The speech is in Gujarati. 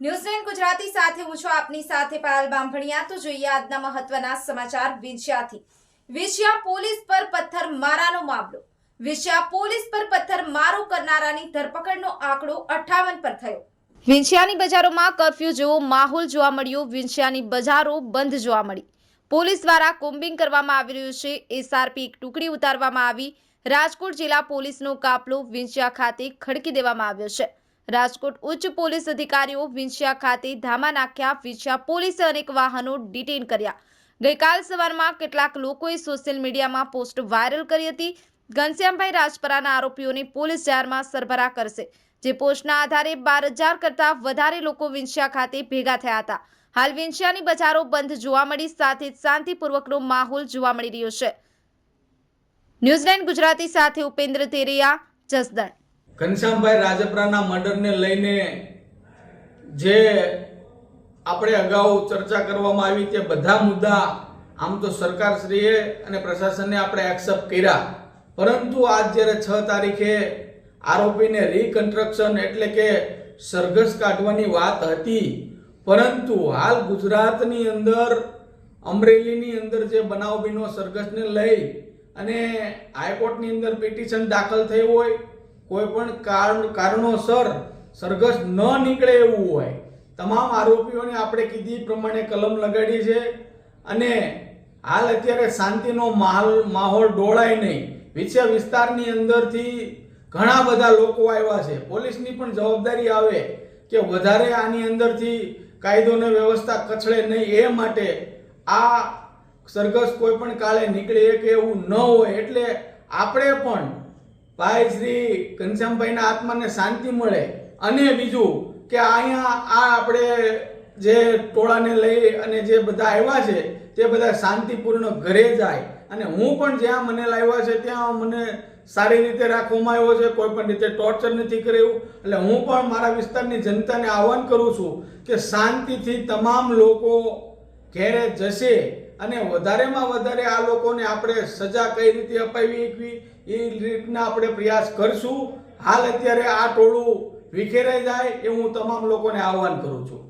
ન્યૂઝીલેન્ડ ગુજરાતી સાથે હું છું આપની સાથે પાયલ બામભણિયા. તો જોઈએ આજના મહત્વના સમાચાર વિંછિયાથી વિંછિયા પોલીસ પર પથ્થર મારાનો મામલો. વિંછિયા પોલીસ પર પથ્થર મારો કરનારાની ધરપકડનો આંકડો અઠ્ઠાવન પર થયો. વિંછિયાની બજારોમાં કર્ફ્યુ જેવો માહોલ જોવા મળ્યો. વિંછિયાની બજારો બંધ જોવા મળી. પોલીસ દ્વારા કોમ્બિંગ કરવામાં આવી રહ્યું છે. એસઆરપી એક ટુકડી ઉતારવામાં આવી. રાજકોટ જિલ્લા પોલીસનો કાફલો વિંછિયા ખાતે ખડકી દેવામાં આવ્યો છે. રાજકોટ ઉચ્ચ પોલીસ અધિકારીઓ વિંછિયા ખાતે ધામા નાખ્યા, વિંછિયા પોલીસે અનેક વાહનો ડિટેન કર્યા. ગઈકાલ સવારમાં કેટલાક લોકોએ સોશિયલ મીડિયામાં પોસ્ટ વાયરલ કરી હતી. ઘનશ્યામભાઈ રાજપરાના આરોપીઓને પોલીસ જાહેરમાં સરભરા કરશે, જે પોસ્ટના આધારે બાર હજાર કરતાં વધારે લોકો વિંછિયા ખાતે ભેગા થયા હતા. હાલ વિંછિયાની બજારો બંધ જોવા મળી, સાથે શાંતિપૂર્વકનો માહોલ જોવા મળી રહ્યો છે. ન્યૂઝીલેન્ડ ગુજરાતી સાથે ઉપેન્દ્ર તેરિયા, જસદણ. ઘનશ્યામભાઈ રાજપરાના મર્ડરને લઈને જે આપણે અગાઉ ચર્ચા કરવામાં આવી તે બધા મુદ્દા આમ તો સરકારશ્રીએ અને પ્રશાસને આપણે એક્સેપ્ટ કર્યા. પરંતુ આજ જ્યારે છ તારીખે આરોપીને રિકન્સ્ટ્રક્શન એટલે કે સરઘસ કાઢવાની વાત હતી, પરંતુ હાલ ગુજરાતની અંદર, અમરેલીની અંદર જે બનાવ બીનો સરઘસને લઈ અને હાઈકોર્ટની અંદર પિટિશન દાખલ થઈ હોય કોઈ પણ કારણ, કારણોસર સરઘસ ન નીકળે એવું હોય. તમામ આરોપીઓને આપણે કીધી પ્રમાણે કલમ લગાડી છે અને હાલ અત્યારે શાંતિનો માહોલ માહોલ ડોળાય નહીં. વિછ્યા વિસ્તારની અંદરથી ઘણા બધા લોકો આવ્યા છે. પોલીસની પણ જવાબદારી આવે કે વધારે આની અંદરથી કાયદો અને વ્યવસ્થા કચડે નહીં એ માટે આ સરઘસ કોઈ પણ કાળે નીકળે કે એવું ન હોય એટલે આપણે પણ ભાઈ શ્રી ઘનશ્યામભાઈના આત્માને શાંતિ મળે. અને બીજું કે અહીંયા આ આપણે જે ટોળાને લઈ અને જે બધા આવ્યા છે, તે બધા શાંતિપૂર્ણ ઘરે જાય. અને હું પણ જ્યાં મને લાવ્યા છે, ત્યાં મને સારી રીતે રાખવામાં આવ્યો છે, કોઈ પણ રીતે ટોર્ચર નથી કર્યું. એટલે હું પણ મારા વિસ્તારની જનતાને આહવાન કરું છું કે શાંતિથી તમામ લોકો ઘેરે જશે. અને વધારેમાં વધારે આ લોકોને આપણે સજા કઈ રીતે અપાવી એ રીતના આપણે પ્રયાસ કરશું. હાલ અત્યારે આ ટોળું વિખેરાઈ જાય એ હું તમામ લોકોને આહવાન કરું છું.